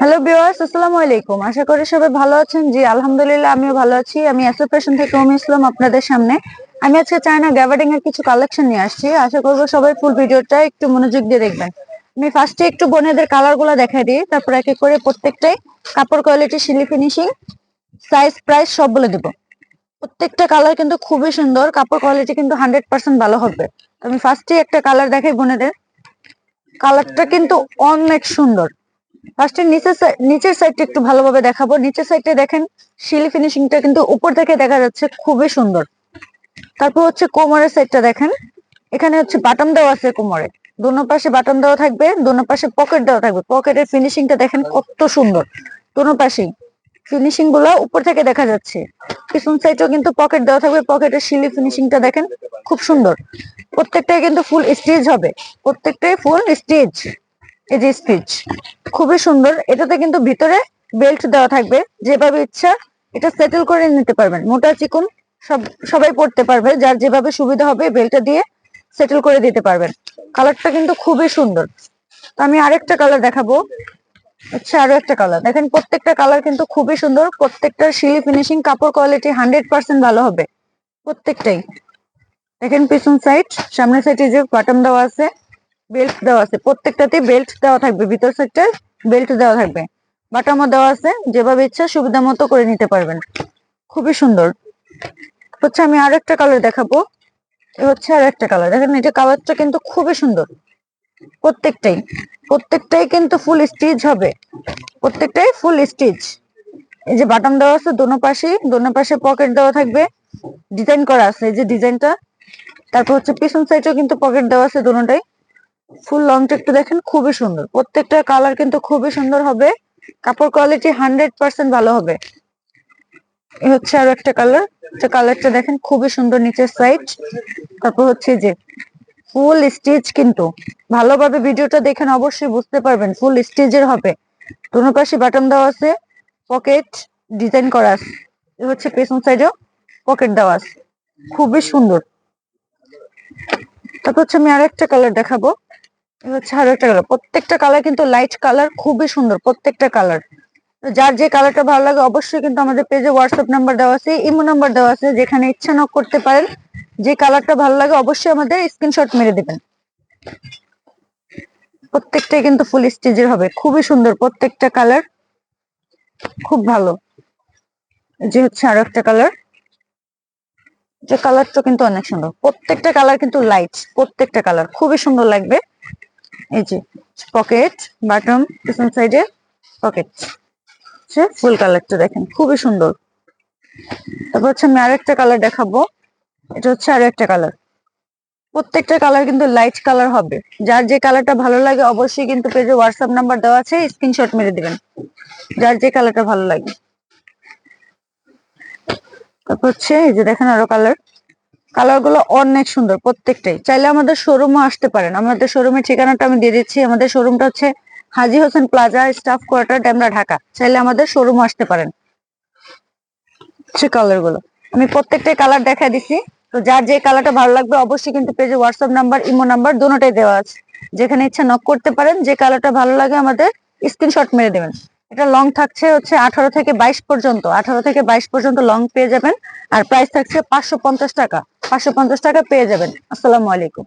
Hello বিওয়ার্স আসসালামু আলাইকুম। আশা করি সবাই ভালো আছেন। জি, আলহামদুলিল্লাহ, আমিও ভালো আছি। আমি এসো ফ্যাশন থেকে ওমি ইসলাম আপনাদের সামনে। আমি আজকে চায়না গ্যাবার্ডিং এর কিছু কালেকশন নিয়ে আসছি। আশা করব সবাই ফুল ভিডিওটা একটু মনোযোগ দিয়ে দেখবেন। আমি ফার্স্টে একটু বোনেদের কালারগুলো দেখাই দিই। তারপর এক এক করে প্রত্যেকটাই কাপড় কোয়ালিটি শিলি ফিনিশিং সাইজ প্রাইস সব বলে দিব। প্রত্যেকটা কালার কিন্তু খুবই সুন্দর, কাপড় কোয়ালিটি কিন্তু হান্ড্রেড পার্সেন্ট ভালো হবে। আমি ফার্স্টে একটা কালার দেখাই বোনেদের। কালারটা কিন্তু অনেক সুন্দর। ফার্স্টে নিচের নিচের সাইডটা একটু ভালোভাবে দেখাবো। নিচের সাইডটা দেখেন শিলি ফিনিশিংটা কিন্তু উপর থেকে দেখা যাচ্ছে খুবই সুন্দর। তারপর হচ্ছে কোমরের সাইডটা দেখেন। এখানে হচ্ছে বাটন দেওয়া আছে কোমরে। দোনো পাশে বাটন দেওয়া থাকবে, দোনো পাশে পকেট দেওয়া থাকবে। পকেটের ফিনিশিংটা দেখেন কত সুন্দর। দোনো পাশেই। ফিনিশিংগুলো উপর থেকে দেখা যাচ্ছে। পিছন সাইডেও কিন্তু পকেট দেওয়া থাকবে। পকেটের শিলি ফিনিশিংটা দেখেন, খুব সুন্দর। প্রত্যেকটাই কিন্তু ফুল স্টিচ হবে। প্রত্যেকটাই ফুল স্টিচ এই যে স্টিচ খুবই সুন্দর। এটাতে কিন্তু ভিতরে বেল্ট দেওয়া থাকবে। যেভাবে ইচ্ছা এটা সেটেল করে নিতে পারবেন। মোটা চিকন সব, সবাই পড়তে পারবে। যার যেভাবে সুবিধা হবে বেল্টটা দিয়ে সেটেল করে দিতে পারবেন। কালারটা কিন্তু খুবই সুন্দর। তো আমি আরেকটা কালার দেখাবো। আচ্ছা আরও একটা কালার দেখেন, প্রত্যেকটা কালার কিন্তু খুবই সুন্দর। প্রত্যেকটা শিলি ফিনিশিং কাপড় কোয়ালিটি হান্ড্রেড পার্সেন্ট ভালো হবে। প্রত্যেকটাই। দেখেন, পিছন সাইড সামনের সাইডে যে বাটন দেওয়া আছে বেল্ট দেওয়া আছে প্রত্যেকটাতে বেল্ট দেওয়া থাকবে। ভিতর সাইডটা বেল্ট দেওয়া থাকবে। বাটামও দেওয়া আছে, যেভাবে ইচ্ছা সুবিধা মতো করে নিতে পারবেন। খুবই সুন্দর। হচ্ছে, আমি আর একটা কালার দেখাবো। এ হচ্ছে আর একটা কালার দেখেন, এটা কালারটা কিন্তু খুবই সুন্দর। প্রত্যেকটাই প্রত্যেকটাই কিন্তু ফুল স্টিচ হবে। প্রত্যেকটাই ফুল স্টিচ এই যে বাটন দেওয়া আছে দোনো পাশেই দোনো পাশে পকেট দেওয়া থাকবে। ডিজাইন করা আছে, এই যে ডিজাইনটা তারপর হচ্ছে পিছন সাইডেও কিন্তু পকেট দেওয়া আছে দোনোটাই। ফুল লংটা একটু দেখেন, খুবই সুন্দর। প্রত্যেকটা কালার কিন্তু খুবই সুন্দর হবে। কাপড় কোয়ালিটি হান্ড্রেড পার্সেন্ট ভালো হবে। হচ্ছে আরও একটা কালার কালারটা দেখেন, খুবই সুন্দর নিচের সাইড তারপর হচ্ছে যে ফুল স্টিচ কিন্তু। ভালোভাবে ভিডিওটা দেখেন, অবশ্যই বুঝতে পারবেন ফুল স্টিচের হবে। দোনো পাশে বাটন দেওয়া আছে পকেট ডিজাইন করা আছে। হচ্ছে পেছন সাইডেও পকেট দেওয়া আছে। খুবই সুন্দর। তারপর হচ্ছে আমি আর একটা কালার দেখাবো হচ্ছে আরও একটা কালার প্রত্যেকটা কালার কিন্তু লাইট কালার খুবই সুন্দর প্রত্যেকটা কালার যার যে কালারটা ভালো লাগে, অবশ্যই কিন্তু আমাদের পেজে হোয়াটসঅ্যাপ নাম্বার দেওয়া আছে ইমো নাম্বার দেওয়া আছে, যেখানে ইচ্ছা নক করতে পারেন। যে কালারটা ভালো লাগে অবশ্যই আমাদের স্ক্রিনশট মেরে দিবেন। প্রত্যেকটাই কিন্তু ফুল স্টেজের হবে। খুবই সুন্দর প্রত্যেকটা কালার খুব ভালো। যে হচ্ছে আরও একটা কালার যে কালারটা কিন্তু অনেক সুন্দর। প্রত্যেকটা কালার কিন্তু লাইট প্রত্যেকটা কালার খুবই সুন্দর লাগবে। এই যে পকেট বাটন পিছন সাইডে পকেট ফুল কালারটা দেখেন, খুবই সুন্দর। তারপর হচ্ছে আমি আরেকটা কালার দেখাবো। এটা হচ্ছে আরও একটা কালার প্রত্যেকটা কালার কিন্তু লাইট কালার হবে। যার যে কালারটা ভালো লাগে অবশ্যই কিন্তু পেজে হোয়াটসঅ্যাপ নাম্বার দেওয়া আছে স্ক্রিনশট মেরে দিবেন। যার যে কালারটা ভালো লাগে। তারপর হচ্ছে এই যে দেখেন আরও কালার কালারগুলো অনেক সুন্দর প্রত্যেকটাই। চাইলে আমাদের শোরুমও আসতে পারেন। আমাদের শোরুমের ঠিকানাটা আমি দিয়ে দিচ্ছি। আমাদের শোরুমটা হচ্ছে Haji Hossain plaza staff quarter Demra, Dhaka. চাইলে আমাদের শোরুমে আসতে পারেন। সে কালারগুলো। আমি প্রত্যেকটাই কালার দেখা দিছি তো যার যে কালারটা ভালো লাগবে অবশ্যই কিন্তু পেজে হোয়াটসঅ্যাপ নাম্বার ইমো নাম্বার দুটাই দেওয়া আছে। যেখানে ইচ্ছা নক করতে পারেন, যে কালারটা ভালো লাগে আমাদের স্ক্রিনশট মেরে দেবেন। এটা লং থাকছে হচ্ছে আঠারো থেকে বাইশ পর্যন্ত। আঠারো থেকে বাইশ পর্যন্ত লং পেয়ে যাবেন। আর প্রাইস থাকছে পাঁচশো পঞ্চাশ টাকা। পাঁচশো পঞ্চাশ টাকা পেয়ে যাবেন। আসসালামু আলাইকুম।